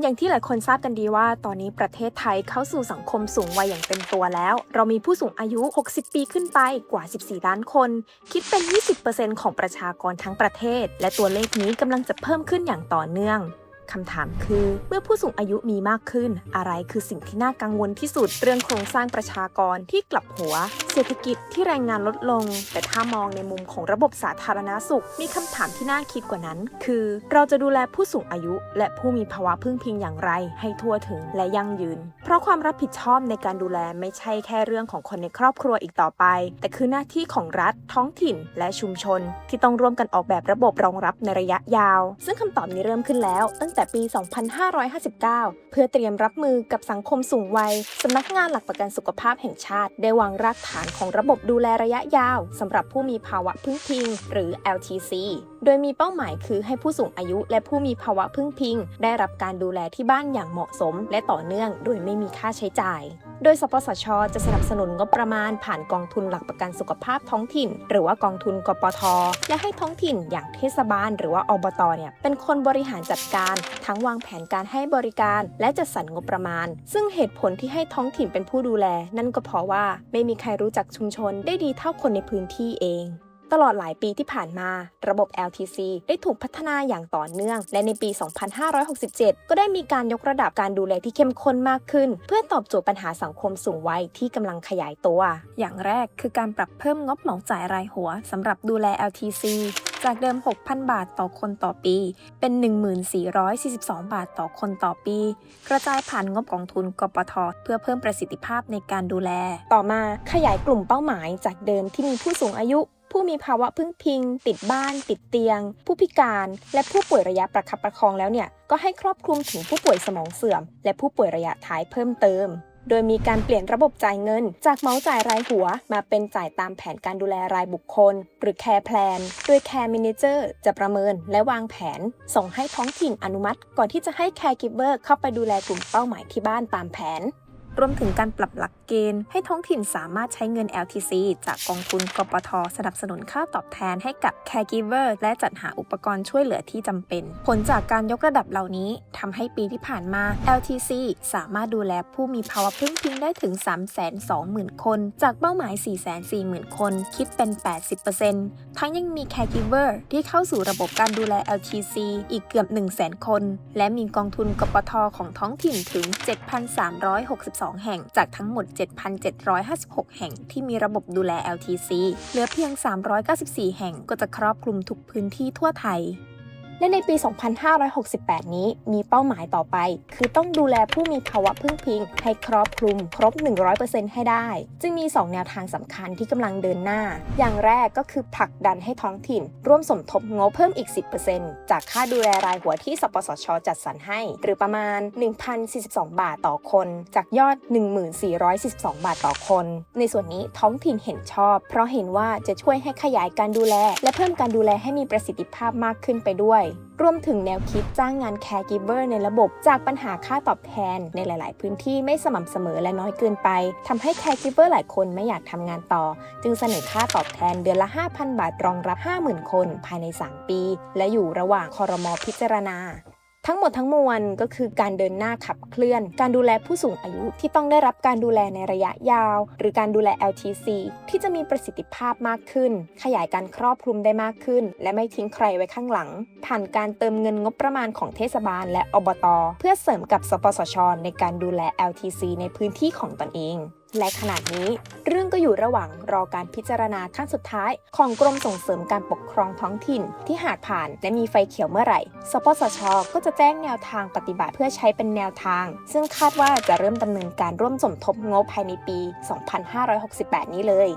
อย่างที่หลายคนทราบกันดีว่า ตอนนี้ประเทศไทยเข้าสู่สังคมสูงวัยอย่างเต็มตัวแล้ว เรามีผู้สูงอายุ 60 ปีขึ้นไปกว่า 14 ล้านคน คิดเป็น 20%ของประชากรทั้งประเทศ และตัวเลขนี้กำลังจะเพิ่มขึ้นอย่างต่อเนื่อง คำถามคือ เมื่อผู้สูงอายุมีมากขึ้น อะไรคือสิ่งที่น่ากังวลที่สุด เรื่องโครงสร้างประชากรที่กลับหัว เศรษฐกิจที่แรงงานลดลง แต่ถ้ามองในมุมของระบบสาธารณสุข มีคำถามที่น่าคิดกว่านั้น คือ เราจะดูแลผู้สูงอายุ และผู้มีภาวะพึ่งพิงอย่างไร ให้ทั่วถึงและยั่งยืน เพราะความรับผิดชอบในการดูแลไม่ใช่แค่เรื่องของคนในครอบครัวอีกต่อไป แต่คือหน้าที่ของรัฐ ท้องถิ่น และชุมชน ที่ต้องร่วมกันออกแบบระบบรองรับในระยะยาว ซึ่งคำตอบนี้เริ่มขึ้นแล้วตั้งแต่ปี 2559 เพื่อเตรียมรับมือกับสังคมสูงวัยสำนักงานหลักประกันสุขภาพแห่งชาติ ได้วางรากฐานของระบบดูแลระยะยาวสำหรับผู้มีภาวะพึ่งพิง หรือ LTC โดยมีเป้าหมายคือให้ผู้สูงอายุและผู้มีภาวะพึ่งพิง ได้รับการดูแลที่บ้านอย่างเหมาะสม และต่อเนื่องโดยไม่มีค่าใช้จ่าย โดย สปสช จะสนับสนุนงบประมาณผ่านกองทุนหลักประกันสุขภาพท้องถิ่น หรือว่ากองทุนกปท และให้ท้องถิ่นอย่างเทศบาล หรือว่าอบตเนี่ยเป็นคนบริหารจัดการ ทั้งวางแผนการให้บริการ และจัดสรรงบประมาณ ซึ่งเหตุผลที่ให้ท้องถิ่นเป็นผู้ดูแล นั่นก็เพราะว่าไม่มีใครรู้จักชุมชนได้ดีเท่าคนในพื้นที่เอง ตลอดหลายปีที่ผ่านมา ระบบ LTC ได้ถูกพัฒนาอย่างต่อเนื่อง และในปี 2567 ก็ได้มีการยกระดับการดูแลที่เข้มข้นมากขึ้น เพื่อตอบโจทย์ปัญหาสังคมสูงวัยที่กำลังขยายตัว อย่างแรกคือการปรับเพิ่มงบเหมาจ่ายรายหัวสำหรับดูแล LTC จากเดิม 6,000 บาทต่อคนต่อปี เป็น 1442 บาทต่อคนต่อปี กระจายผ่านงบกองทุนกปท เพื่อเพิ่มประสิทธิภาพในการดูแล ต่อมาขยายกลุ่มเป้าหมายจากเดิมที่มีผู้สูงอายุ ผู้มีภาวะพึ่งพิง ติดบ้าน ติดเตียง ผู้พิการ และผู้ป่วยระยะประคับประคองแล้วเนี่ยก็ให้ครอบคลุมถึงผู้ป่วยสมองเสื่อม และผู้ป่วยระยะท้ายเพิ่มเติม โดยมีการเปลี่ยนระบบจ่ายเงิน จากเมาส์จ่ายรายหัว มาเป็นจ่ายตามแผนการดูแลรายบุคคล หรือ Care Plan โดย Care Manager จะประเมินและวางแผน ส่งให้ท้องถิ่นอนุมัติ ก่อนที่จะให้ Caregiver เข้าไปดูแลกลุ่มเป้าหมายที่บ้านตามแผน รวมถึงการปรับหลักเกณฑ์ให้ท้องถิ่นสามารถใช้เงิน LTC จากกองทุนกปทสนับสนุนค่าตอบแทนให้กับ caregiver และจัดหาอุปกรณ์ช่วยเหลือที่จำเป็น ผลจากการยกระดับเหล่านี้ทำให้ปีที่ผ่านมา LTC สามารถดูแลผู้มีภาวะพึ่งพิงได้ถึง 320,000 คน จากเป้าหมาย 440,000 คน คิดเป็น 80%ทั้งยังมี caregiver ที่เข้าสู่ระบบการดูแล LTC อีกเกือบ 100,000 คน และมีกองทุนกปทของท้องถิ่นถึง 7,362แห่งจากทั้งหมด 7,756 แห่งที่มีระบบดูแล LTC เหลือเพียง 394 แห่งก็จะครอบคลุมทุกพื้นที่ทั่วไทย และในปี 2568 นี้มีเป้าหมายต่อไป คือต้องดูแลผู้มีภาวะพึ่งพิง ให้ครอบคลุมครบ 100%ให้ได้ จึงมี 2 แนวทางสำคัญที่กำลังเดินหน้า อย่างแรกก็คือผลักดันให้ท้องถิ่น ร่วมสมทบงบเพิ่มอีก 10%จากค่าดูแลรายหัวที่สปสช จัดสรรให้ หรือประมาณ 1,042 บาทต่อคน จากยอด 1442 บาทต่อคน ในส่วนนี้ท้องถิ่นเห็นชอบ เพราะเห็นว่าจะช่วยให้ขยายการดูแล และเพิ่มการดูแลให้มีประสิทธิภาพมากขึ้นไปด้วยรวมถึงแนวคิดจ้างงาน caregiver ในระบบจากปัญหาค่าตอบแทนในหลาย ๆ พื้นที่ไม่สม่ำเสมอและน้อยเกินไปทำให้ caregiver หลายคนไม่อยากทำงานต่อ จึงเสนอค่าตอบแทนเดือนละ 5,000 บาทรองรับ 50,000 คนภายใน 3 ปี และอยู่ระหว่างคอรมอพิจารณา ทั้งหมดทั้งมวลก็คือการเดินหน้าขับเคลื่อน การดูแลผู้สูงอายุที่ต้องได้รับการดูแลในระยะยาว หรือการดูแล LTC ที่จะมีประสิทธิภาพมากขึ้น ขยายการครอบคลุมได้มากขึ้น และไม่ทิ้งใครไว้ข้างหลัง ผ่านการเติมเงินงบประมาณของเทศบาลและอบต เพื่อเสริมกับสปสช ในการดูแล LTC ในพื้นที่ของตนเอง และขณะนี้เรื่องก็อยู่ระหว่างรอการพิจารณาขั้นสุดท้าย ของกรมส่งเสริมการปกครองท้องถิ่นที่หากผ่านและมีไฟเขียวเมื่อไหร่ สปสช ก็จะแจ้งแนวทางปฏิบัติเพื่อใช้เป็นแนวทาง ซึ่งคาดว่าจะเริ่มดำเนินการร่วมสมทบงบภายในปี 2568 นี้เลย